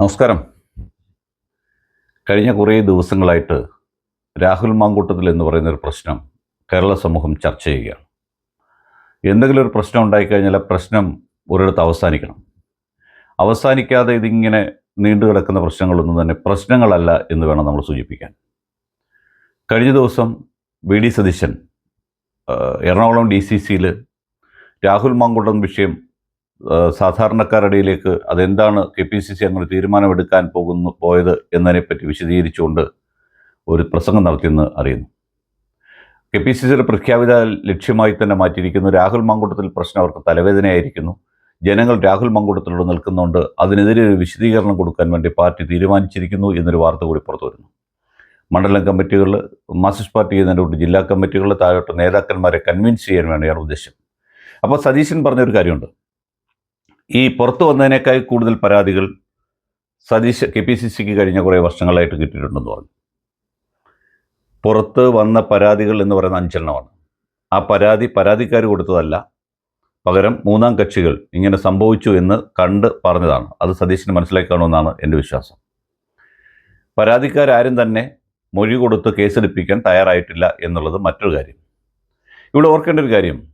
നമസ്കാരം. കഴിഞ്ഞ കുറേ ദിവസങ്ങളായിട്ട് രാഹുൽ മാങ്കൂട്ടത്തിൽ എന്ന് പറയുന്ന ഒരു പ്രശ്നം കേരള സമൂഹം ചർച്ച ചെയ്യുകയാണ്. എന്തെങ്കിലും ഒരു പ്രശ്നം ഉണ്ടായിക്കഴിഞ്ഞാൽ ആ പ്രശ്നം ഒരിടത്ത് അവസാനിക്കണം. അവസാനിക്കാതെ ഇതിങ്ങനെ നീണ്ടു കിടക്കുന്ന പ്രശ്നങ്ങളൊന്നും തന്നെ പ്രശ്നങ്ങളല്ല എന്ന് വേണം നമ്മൾ സൂചിപ്പിക്കാൻ. കഴിഞ്ഞ ദിവസം V D Satheesan Ernakulam D C സിയിൽ രാഹുൽ മാങ്കൂട്ടം വിഷയം ആ, സാധാരണക്കാരുടെ ഇടയിലേക്ക് അതെന്താണ് കെ പി സി സി അങ്ങനെ തീരുമാനമെടുക്കാൻ പോകുന്നു പോയത് എന്നതിനെപ്പറ്റി വിശദീകരിച്ചുകൊണ്ട് ഒരു പ്രസംഗം നടത്തിയെന്ന് അറിയുന്നു. കെ പി സി സിയുടെ പ്രഖ്യാപിത ലക്ഷ്യമായി തന്നെ മാറ്റിയിരിക്കുന്നു. രാഹുൽ മാങ്കൂട്ടത്തിൽ പ്രശ്നം അവർക്ക് തലവേദനയായിരിക്കുന്നു. ജനങ്ങൾ രാഹുൽ മാങ്കൂട്ടത്തിലൂടെ നിൽക്കുന്നുണ്ട് അതിനെതിരെ ഒരു വിശദീകരണം കൊടുക്കാൻ വേണ്ടി പാർട്ടി തീരുമാനിച്ചിരിക്കുന്നു എന്നൊരു വാർത്ത കൂടി പുറത്തു വരുന്നു. മണ്ഡലം കമ്മിറ്റികൾ മാർക്സിസ്റ്റ് പാർട്ടി ചെയ്യുന്നതിന്റെ ജില്ലാ കമ്മിറ്റികളിൽ താഴോട്ട് നേതാക്കന്മാരെ കൺവിൻസ് ചെയ്യാൻ വേണ്ടിയാണ് ഉദ്ദേശം. അപ്പോൾ സതീശൻ പറഞ്ഞൊരു കാര്യമുണ്ട്. ഈ പുറത്തു വന്നതിനേക്കാൾ കൂടുതൽ പരാതികൾ സതീശ് കെ പി സി സിക്ക് കഴിഞ്ഞ കുറേ വർഷങ്ങളായിട്ട് കിട്ടിയിട്ടുണ്ടെന്ന് പറഞ്ഞു. പുറത്ത് വന്ന പരാതികൾ എന്ന് പറയുന്ന അഞ്ചെണ്ണമാണ്. ആ പരാതി പരാതിക്കാർ കൊടുത്തതല്ല. പകരം മൂന്നാം കക്ഷികൾ ഇങ്ങനെ സംഭവിച്ചു എന്ന് കണ്ട് പറഞ്ഞതാണ്. അത് സതീശിന് മനസ്സിലാക്കി കാണുമെന്നാണ് എന്റെ വിശ്വാസം. പരാതിക്കാരും തന്നെ മൊഴി കൊടുത്ത് കേസെടുപ്പിക്കാൻ തയ്യാറായിട്ടില്ല എന്നുള്ളത് മറ്റൊരു കാര്യം. ഇവിടെ ഓർക്കേണ്ട ഒരു കാര്യം.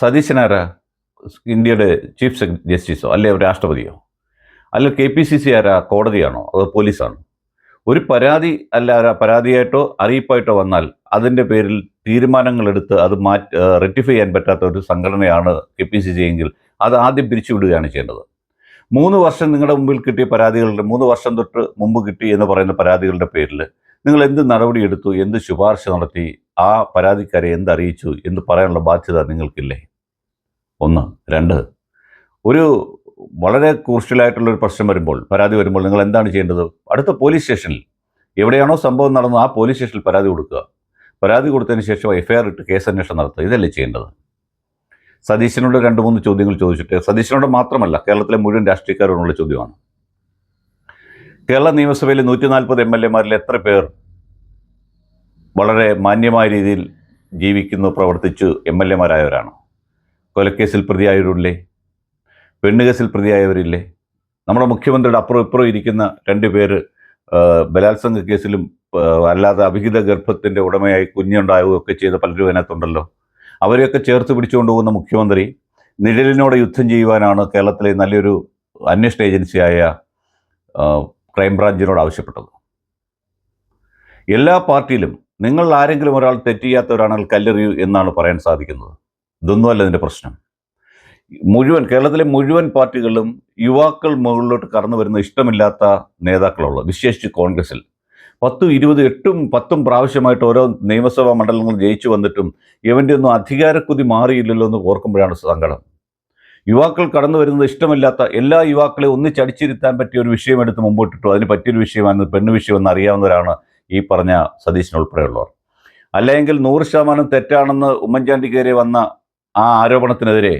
സതീശനാരാ? ഇന്ത്യയുടെ ചീഫ് ജസ്റ്റിസോ അല്ലെ രാഷ്ട്രപതിയോ? അല്ല കെ പി സി സി ആരാ? കോടതിയാണോ? അതോ പോലീസാണോ? ഒരു പരാതി അല്ല പരാതിയായിട്ടോ അറിയിപ്പായിട്ടോ വന്നാൽ അതിന്റെ പേരിൽ തീരുമാനങ്ങളെടുത്ത് അത് മാറ്റി റെക്ടിഫൈ ചെയ്യാൻ പറ്റാത്ത ഒരു സംഘടനയാണ് കെ പി സി സി എങ്കിൽ അത് ആദ്യം പിരിച്ചുവിടുകയാണ് ചെയ്യേണ്ടത്. മൂന്ന് വർഷം നിങ്ങളുടെ മുമ്പിൽ കിട്ടിയ പരാതികളുടെ മൂന്ന് വർഷം തൊട്ട് മുമ്പ് കിട്ടി എന്ന് പറയുന്ന പരാതികളുടെ പേരിൽ നിങ്ങൾ എന്ത് നടപടി എടുത്തു എന്ത് ശുപാർശ നടത്തി ആ പരാതിക്കാരെ എന്ത് അറിയിച്ചു എന്ന് പറയാനുള്ള ബാധ്യത നിങ്ങൾക്കില്ലേ? ഒന്ന് രണ്ട്. ഒരു വളരെ ക്രൂഷ്യലായിട്ടുള്ളൊരു പ്രശ്നം വരുമ്പോൾ പരാതി വരുമ്പോൾ നിങ്ങൾ എന്താണ് ചെയ്യേണ്ടത്? അടുത്ത പോലീസ് സ്റ്റേഷനിൽ എവിടെയാണോ സംഭവം നടന്നത് ആ പോലീസ് സ്റ്റേഷനിൽ പരാതി കൊടുക്കുക. പരാതി കൊടുത്തതിന് ശേഷം എഫ്ഐആർ ഇട്ട് കേസ് അന്വേഷണം നടത്തുക. ഇതല്ലേ ചെയ്യേണ്ടത്? സതീശനോട് രണ്ട് മൂന്ന് ചോദ്യങ്ങൾ ചോദിച്ചിട്ട് സതീശനോട് മാത്രമല്ല കേരളത്തിലെ മുഴുവൻ രാഷ്ട്രീയക്കാരോടുള്ള ചോദ്യമാണ്. കേരള നിയമസഭയിലെ നൂറ്റി നാൽപ്പത് എം എൽ എമാരിൽ എത്ര പേർ വളരെ മാന്യമായ രീതിയിൽ ജീവിക്കുന്നു പ്രവർത്തിച്ചു എം എൽ എമാരായവരാണ്? കൊലക്കേസിൽ പ്രതിയായവരില്ലേ? പെണ്ണുകേസിൽ പ്രതിയായവരില്ലേ? നമ്മുടെ മുഖ്യമന്ത്രിയുടെ അപ്പുറം ഇപ്പുറം ഇരിക്കുന്ന രണ്ട് പേര് ബലാത്സംഗ കേസിലും അല്ലാതെ അഭിഹിത ഗർഭത്തിന്റെ ഉടമയായി കുഞ്ഞുണ്ടാവുകയൊക്കെ ചെയ്ത പലരും അതിനകത്തുണ്ടല്ലോ. അവരെയൊക്കെ ചേർത്ത് പിടിച്ചുകൊണ്ട് പോകുന്ന മുഖ്യമന്ത്രി നിഴലിനോട് യുദ്ധം ചെയ്യുവാനാണ് കേരളത്തിലെ നല്ലൊരു അന്വേഷണ ഏജൻസിയായ ക്രൈംബ്രാഞ്ചിനോട് ആവശ്യപ്പെട്ടത്. എല്ലാ പാർട്ടിയിലും നിങ്ങൾ ആരെങ്കിലും ഒരാൾ തെറ്റ് ചെയ്യാത്തവരാണെങ്കിൽ കല്ലെറിയൂ എന്നാണ് പറയാൻ സാധിക്കുന്നത്. ഇതൊന്നുമല്ല ഇതിന്റെ പ്രശ്നം. മുഴുവൻ കേരളത്തിലെ മുഴുവൻ പാർട്ടികളിലും യുവാക്കൾ മുകളിലോട്ട് കടന്നു വരുന്ന ഇഷ്ടമില്ലാത്ത നേതാക്കളുള്ളത് വിശേഷിച്ച് കോൺഗ്രസിൽ. പത്തും ഇരുപത് എട്ടും പത്തും പ്രാവശ്യമായിട്ട് ഓരോ നിയമസഭാ മണ്ഡലങ്ങൾ ജയിച്ചു വന്നിട്ടും ഇവന്റെ ഒന്നും അധികാരക്കുതി മാറിയില്ലല്ലോ എന്ന് ഓർക്കുമ്പോഴാണ് സങ്കടം. യുവാക്കൾ കടന്നു വരുന്നത് ഇഷ്ടമില്ലാത്ത എല്ലാ യുവാക്കളെ ഒന്നിച്ചടിച്ചിരുത്താൻ പറ്റിയ ഒരു വിഷയം എടുത്ത് മുമ്പോട്ടിട്ടു. അതിന് പറ്റിയൊരു വിഷയമാണ് പെണ്ണ് വിഷയം എന്ന് അറിയാവുന്നവരാണ് ഈ പറഞ്ഞ സതീശൻ ഉൾപ്പെടെയുള്ളവർ. അല്ലെങ്കിൽ നൂറ് ശതമാനം തെറ്റാണെന്ന് ഉമ്മൻചാണ്ടിക്കേരെ വന്ന ആ ആരോപണത്തിനെതിരെ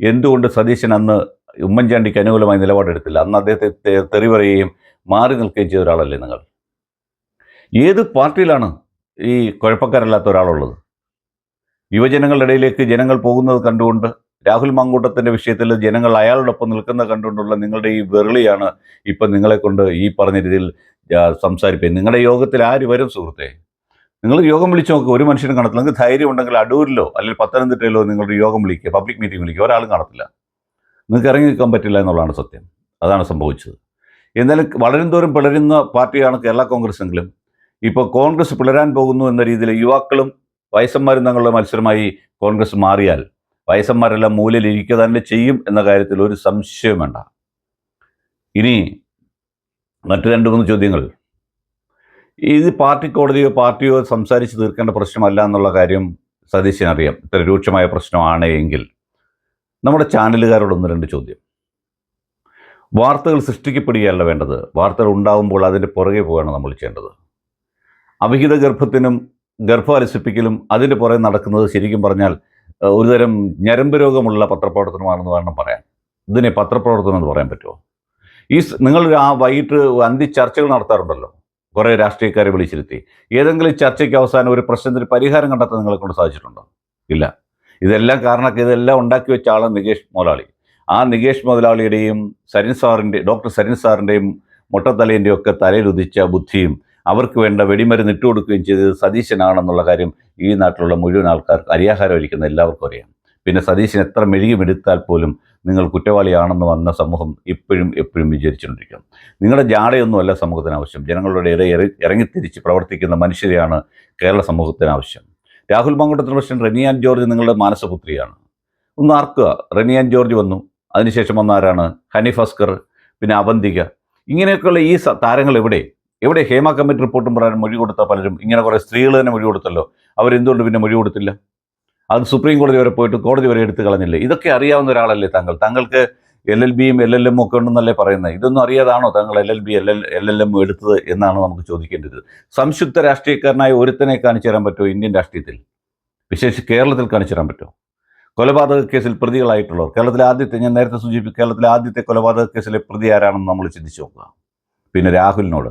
എന്തുകൊണ്ട് സതീശൻ അന്ന് ഉമ്മൻചാണ്ടിക്ക് അനുകൂലമായി നിലപാടെടുത്തില്ല? അന്ന് അദ്ദേഹത്തെ തെറി പറയുകയും മാറി നിൽക്കുകയും ചെയ്ത ഒരാളല്ലേ നിങ്ങൾ? ഏത് പാർട്ടിയിലാണ് ഈ കുഴപ്പക്കാരല്ലാത്ത ഒരാളുള്ളത്? യുവജനങ്ങളുടെ ഇടയിലേക്ക് ജനങ്ങൾ പോകുന്നത് കണ്ടുകൊണ്ട് രാഹുൽ മാങ്കൂട്ടത്തിന്റെ വിഷയത്തിൽ ജനങ്ങൾ അയാളോടൊപ്പം നിൽക്കുന്നത് കണ്ടുകൊണ്ടുള്ള നിങ്ങളുടെ ഈ വെറുളിയാണ് ഇപ്പം നിങ്ങളെക്കൊണ്ട് ഈ പറഞ്ഞ രീതിയിൽ സംസാരിപ്പിക്കുന്നത് നിങ്ങളുടെ യോഗത്തിൽ ആര് വരും സുഹൃത്തെ? നിങ്ങൾ യോഗം വിളിച്ച് നോക്കുക ഒരു മനുഷ്യനും കാണത്തില്ല. നിങ്ങൾക്ക് ധൈര്യം ഉണ്ടെങ്കിൽ അടൂരിലോ അല്ലെങ്കിൽ പത്തനംതിട്ടയിലോ നിങ്ങളുടെ യോഗം വിളിക്കുക. പബ്ലിക് മീറ്റിംഗ് വിളിക്കുക. ഒരാളും കാണത്തില്ല. നിങ്ങൾക്ക് ഇറങ്ങി നിൽക്കാൻ പറ്റില്ല എന്നുള്ളതാണ് സത്യം. അതാണ് സംഭവിച്ചത്. എന്നാലും വളരും തോറും പിളരുന്ന പാർട്ടിയാണ് കേരള കോൺഗ്രസ് എങ്കിലും ഇപ്പോൾ കോൺഗ്രസ് പിളരാൻ പോകുന്നു എന്ന രീതിയിൽ യുവാക്കളും വയസ്സന്മാരും തങ്ങളുടെ മത്സരമായി കോൺഗ്രസ് മാറിയാൽ വയസ്സന്മാരെല്ലാം മൂലയിൽ ഇരിക്കുക തന്നെ ചെയ്യും എന്ന കാര്യത്തിൽ ഒരു സംശയം വേണ്ട. ഇനി മറ്റു രണ്ട് മൂന്ന് ചോദ്യങ്ങൾ. ഇത് പാർട്ടി കോടതിയോ പാർട്ടിയോ സംസാരിച്ച് തീർക്കേണ്ട പ്രശ്നമല്ല എന്നുള്ള കാര്യം സതീശനറിയാം. ഇത്ര രൂക്ഷമായ പ്രശ്നമാണ് എങ്കിൽ നമ്മുടെ ചാനലുകാരോടൊന്ന് രണ്ട് ചോദ്യം. വാർത്തകൾ സൃഷ്ടിക്കപ്പെടുകയല്ല വേണ്ടത്. വാർത്തകൾ ഉണ്ടാകുമ്പോൾ അതിന്റെ പുറകെ പോവുകയാണ് നമ്മൾ ചെയ്യേണ്ടത്. അവിഹിത ഗർഭത്തിനും ഗർഭാലസിപ്പിക്കലും അതിന്റെ പുറകെ നടക്കുന്നത് ശരിക്കും പറഞ്ഞാൽ ഒരുതരം ഞരമ്പ് രോഗമുള്ള പത്രപ്രവർത്തനമാണെന്ന് വേണം പറയാൻ. ഇതിനെ പത്രപ്രവർത്തനം എന്ന് പറയാൻ പറ്റുമോ? ഈ നിങ്ങൾ ആ വൈകിട്ട് അന്തി ചർച്ചകൾ നടത്താറുണ്ടല്ലോ. കുറേ രാഷ്ട്രീയക്കാരെ വിളിച്ചിരുത്തി. ഏതെങ്കിലും ചർച്ചയ്ക്ക് അവസാനം ഒരു പ്രശ്നത്തിന് പരിഹാരം കണ്ടെത്താൻ നിങ്ങളെ കൊണ്ട് സാധിച്ചിട്ടുണ്ടോ? ഇല്ല. ഇതെല്ലാം കാരണമൊക്കെ ഇതെല്ലാം ഉണ്ടാക്കി വെച്ച ആളാണ് നികേഷ് മുതലാളി. ആ നികേഷ് മുതലാളിയുടെയും സരിൻ സാറിന്റെ ഡോക്ടർ സരിൻ സാറിന്റെയും മുട്ടത്തലേന്റെയും ഒക്കെ തലയിലുദിച്ച ബുദ്ധിയും അവർക്ക് വേണ്ട വെടിമരുന്ന് ഇട്ടുകൊടുക്കുകയും ചെയ്തത് സതീശനാണെന്നുള്ള കാര്യം ഈ നാട്ടിലുള്ള മുഴുവൻ ആൾക്കാർക്ക് അരിയാഹാരം ഇരിക്കുന്ന എല്ലാവർക്കും അറിയാം. പിന്നെ സതീശൻ എത്ര മെഴുകിമെടുത്താൽ പോലും നിങ്ങൾ കുറ്റവാളിയാണെന്ന് വന്ന സമൂഹം ഇപ്പോഴും എപ്പോഴും വിചാരിച്ചുകൊണ്ടിരിക്കും. നിങ്ങളുടെ ജാടയൊന്നുമല്ല സമൂഹത്തിന് ആവശ്യം ജനങ്ങളുടെ ഇടയിൽ ഇറ- ഇറങ്ങിത്തിരിച്ച് പ്രവർത്തിക്കുന്ന മനുഷ്യരെയാണ് കേരള സമൂഹത്തിന് ആവശ്യം രാഹുൽ മങ്കോട്ടത്തിന് പ്രശ്നം റെനിയാൻ ജോർജ് നിങ്ങളുടെ മാനസപുത്രിയാണ്. ഒന്ന് ആർക്കുക. റെനിയാൻ ജോർജ് വന്നു. അതിനുശേഷം വന്ന ആരാണ്? ഹനീഫ് അസ്കർ പിന്നെ അവന്തിക. ഇങ്ങനെയൊക്കെയുള്ള ഈ താരങ്ങൾ എവിടെ? എവിടെ? ഹേമ കമ്മിറ്റി റിപ്പോർട്ടും പറയാൻ മൊഴി കൊടുത്ത പലരും ഇങ്ങനെ കുറേ സ്ത്രീകൾ തന്നെ മൊഴി കൊടുത്തല്ലോ. അവരെന്തുകൊണ്ട് പിന്നെ മൊഴി കൊടുത്തില്ല? അത് സുപ്രീം കോടതി വരെ പോയിട്ട് കോടതി വരെ എടുത്തു കളഞ്ഞില്ലേ? ഇതൊക്കെ അറിയാവുന്ന ഒരാളല്ലേ താങ്കൾ? താങ്കൾക്ക് എൽ എൽ ബിയും എൽ എൽ എം ഒക്കെ ഉണ്ടെന്നല്ലേ പറയുന്നത്? ഇതൊന്നും അറിയാതാണോ താങ്കൾ L L B L L L L എടുത്തത് എന്നാണ് നമുക്ക് ചോദിക്കേണ്ടത് സംശുദ്ധ രാഷ്ട്രീയക്കാരനായ ഒരുത്തനെ കാണിച്ചു തരാൻ പറ്റുമോ ഇന്ത്യൻ രാഷ്ട്രീയത്തിൽ? വിശേഷിച്ച് കേരളത്തിൽ കാണിച്ചു തരാൻ പറ്റുമോ? കൊലപാതക കേസിൽ പ്രതികളായിട്ടുള്ളവർ. കേരളത്തിലെ ആദ്യത്തെ ഞാൻ നേരത്തെ സൂചിപ്പിച്ചു കേരളത്തിലെ ആദ്യത്തെ കൊലപാതക കേസിലെ പ്രതി ആരാണെന്ന് നമ്മൾ ചിന്തിച്ചു നോക്കുക. പിന്നെ രാഹുലിനോട്.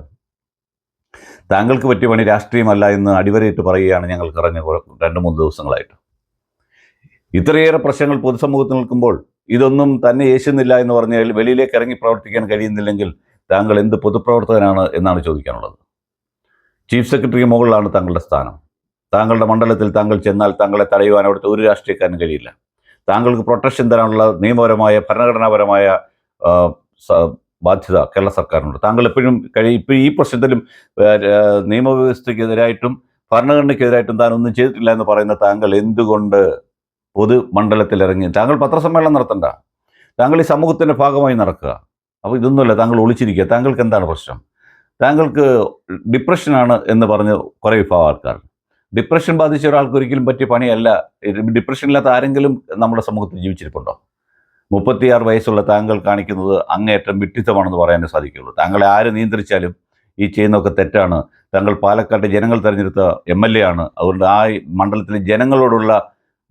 താങ്കൾക്ക് പറ്റിയ പണി രാഷ്ട്രീയമല്ല എന്ന് അടിവരയിട്ട് പറയുകയാണ് ഞങ്ങൾ കറഞ്ഞ രണ്ട് മൂന്ന് ദിവസങ്ങളായിട്ട്. ഇത്രയേറെ പ്രശ്നങ്ങൾ പൊതുസമൂഹത്തിൽ നിൽക്കുമ്പോൾ ഇതൊന്നും തന്നെ യേശുന്നില്ല എന്ന് പറഞ്ഞാൽ വെളിയിലേക്ക് ഇറങ്ങി പ്രവർത്തിക്കാൻ കഴിയുന്നില്ലെങ്കിൽ താങ്കൾ എന്ത് പൊതുപ്രവർത്തകനാണ് എന്നാണ് ചോദിക്കാനുള്ളത്. ചീഫ് സെക്രട്ടറിക്ക് മുകളിലാണ് താങ്കളുടെ സ്ഥാനം. താങ്കളുടെ മണ്ഡലത്തിൽ താങ്കൾ ചെന്നാൽ താങ്കളെ തടയുവാൻ അവിടുത്തെ ഒരു രാഷ്ട്രീയക്കാരനും കഴിയില്ല. താങ്കൾക്ക് പ്രൊട്ടക്ഷൻ തരാനുള്ള നിയമപരമായ ഭരണഘടനാപരമായ ബാധ്യത കേരള സർക്കാരിനുണ്ട്. താങ്കൾ എപ്പോഴും കഴിയും ഇപ്പോൾ ഈ പ്രശ്നത്തിലും നിയമവ്യവസ്ഥയ്ക്കെതിരായിട്ടും ഭരണഘടനയ്ക്കെതിരായിട്ടും താൻ ഒന്നും ചെയ്തിട്ടില്ല എന്ന് പറയുന്ന താങ്കൾ എന്തുകൊണ്ട് പൊതു മണ്ഡലത്തിൽ ഇറങ്ങി താങ്കൾ പത്രസമ്മേളനം നടത്തണ്ട. താങ്കൾ ഈ സമൂഹത്തിന്റെ ഭാഗമായി നടക്കുക. അപ്പോൾ ഇതൊന്നുമല്ല താങ്കൾ ഒളിച്ചിരിക്കുക. താങ്കൾക്ക് എന്താണ് പ്രശ്നം? താങ്കൾക്ക് ഡിപ്രഷനാണ് എന്ന് പറഞ്ഞ് കുറേ വിഭാഗം ആൾക്കാർ ഡിപ്രഷൻ ബാധിച്ച ഒരാൾക്ക് ഒരിക്കലും പറ്റിയ പണിയല്ല. ഡിപ്രഷനില്ലാത്ത ആരെങ്കിലും നമ്മുടെ സമൂഹത്തിൽ ജീവിച്ചിരിപ്പുണ്ടോ? മുപ്പത്തിയാറ് വയസ്സുള്ള താങ്കൾ കാണിക്കുന്നത് അങ്ങേയറ്റം വിട്ടിത്തമാണെന്ന് പറയാനേ സാധിക്കുള്ളൂ താങ്കളെ ആര് നിയന്ത്രിച്ചാലും ഈ ചെയ്യുന്നതൊക്കെ തെറ്റാണ്. താങ്കൾ പാലക്കാട്ടെ ജനങ്ങൾ തെരഞ്ഞെടുത്ത എം എൽ എ ആണ്. അതുകൊണ്ട് ആ മണ്ഡലത്തിലെ ജനങ്ങളോടുള്ള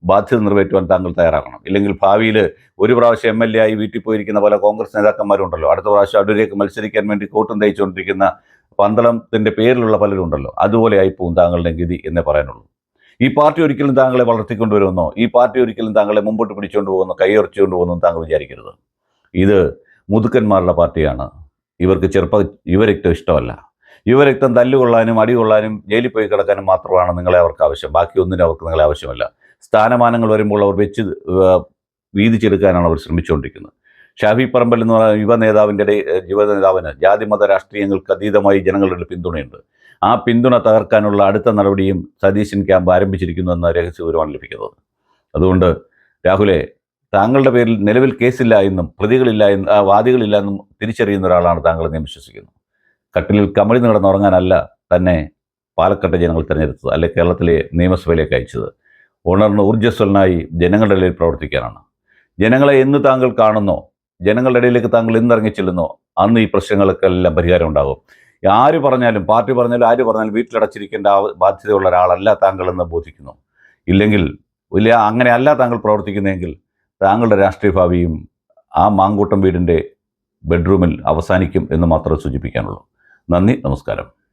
ബാധ്യത നിറവേറ്റുവാൻ താങ്കൾ തയ്യാറാകണം. ഇല്ലെങ്കിൽ ഭാവിയിൽ ഒരു പ്രാവശ്യം എം എൽ എ ആയി വീട്ടിൽ പോയിരിക്കുന്ന പല കോൺഗ്രസ് നേതാക്കന്മാരുണ്ടല്ലോ. അടുത്ത പ്രാവശ്യം അടൂരേക്ക് മത്സരിക്കാൻ വേണ്ടി കൂട്ടം തയ്ച്ചുകൊണ്ടിരിക്കുന്ന പന്തളത്തിന്റെ പേരിലുള്ള പലരും ഉണ്ടല്ലോ അതുപോലെ ആയിപ്പോവും താങ്കളുടെ ഗതി എന്നേ പറയാനുള്ളൂ. ഈ പാർട്ടി ഒരിക്കലും താങ്കളെ വളർത്തിക്കൊണ്ടുവരുമെന്നോ ഈ പാർട്ടി ഒരിക്കലും താങ്കളെ മുമ്പോട്ട് പിടിച്ചുകൊണ്ട് പോകുന്നോ കൈയുറച്ചുകൊണ്ട് പോകുന്നോ താങ്കൾ വിചാരിക്കരുത്. ഇത് മുതുക്കന്മാരുടെ പാർട്ടിയാണ്. ഇവർക്ക് ചെറുപ്പ യുവരക്തം ഇഷ്ടമല്ല. യുവരക്തം തല്ലുകൊള്ളാനും അടി കൊള്ളാനും ജയിലിൽ പോയി കിടക്കാനും മാത്രമാണ് നിങ്ങളെ അവർക്ക് ആവശ്യം. ബാക്കി ഒന്നിനും അവർക്ക് നിങ്ങളെ ആവശ്യമല്ല. സ്ഥാനമാനങ്ങൾ വരുമ്പോൾ അവർ വെച്ച് വീതിച്ചെടുക്കാനാണ് അവർ ശ്രമിച്ചുകൊണ്ടിരിക്കുന്നത്. ഷാഫി പറമ്പൽ എന്ന് പറയുന്ന യുവ നേതാവിന്റെ യുവ നേതാവിന് ജാതിമത രാഷ്ട്രീയങ്ങൾക്ക് അതീതമായി ജനങ്ങളുടെ പിന്തുണയുണ്ട്. ആ പിന്തുണ തകർക്കാനുള്ള അടുത്ത നടപടിയും സതീശൻ ക്യാമ്പ് ആരംഭിച്ചിരിക്കുന്നു എന്ന രഹസ്യവിവരമാണ് ലഭിക്കുന്നത്. അതുകൊണ്ട് രാഹുലെ താങ്കളുടെ പേരിൽ നിലവിൽ കേസില്ല എന്നും പ്രതികളില്ല എന്നും വാദികളില്ല എന്നും തിരിച്ചറിയുന്ന ഒരാളാണ് താങ്കൾ ഞാൻ വിശ്വസിക്കുന്നു. കട്ടിലിൽ കമഴി നടന്നുറങ്ങാനല്ല തന്നെ പാലക്കാട്ടെ ജനങ്ങൾ തിരഞ്ഞെടുത്തത് അല്ലെ കേരളത്തിലെ നിയമസഭയിലേക്ക് അയച്ചത്. ഉണർന്ന് ഊർജസ്വലനായി ജനങ്ങളുടെ ഇടയിൽ പ്രവർത്തിക്കാനാണ്. ജനങ്ങളെ എന്ന് താങ്കൾ കാണുന്നോ ജനങ്ങളുടെ ഇടയിലേക്ക് താങ്കൾ എന്നിറങ്ങി ചെല്ലുന്നോ അന്ന് ഈ പ്രശ്നങ്ങൾക്കെല്ലാം പരിഹാരം ഉണ്ടാകും. ആര് പറഞ്ഞാലും പാർട്ടി പറഞ്ഞാലും ആര് പറഞ്ഞാലും വീട്ടിലടച്ചിരിക്കേണ്ട ബാധ്യതയുള്ള ഒരാളല്ല താങ്കൾ എന്ന് ബോധിക്കുന്നു. ഇല്ലെങ്കിൽ ഇല്ല അങ്ങനെയല്ല താങ്കൾ പ്രവർത്തിക്കുന്നതെങ്കിൽ താങ്കളുടെ രാഷ്ട്രീയ ഭാവിയും ആ മാങ്കൂട്ടം വീടിന്റെ ബെഡ്റൂമിൽ അവസാനിക്കും എന്ന് മാത്രമേ സൂചിപ്പിക്കാനുള്ളൂ. നന്ദി നമസ്കാരം.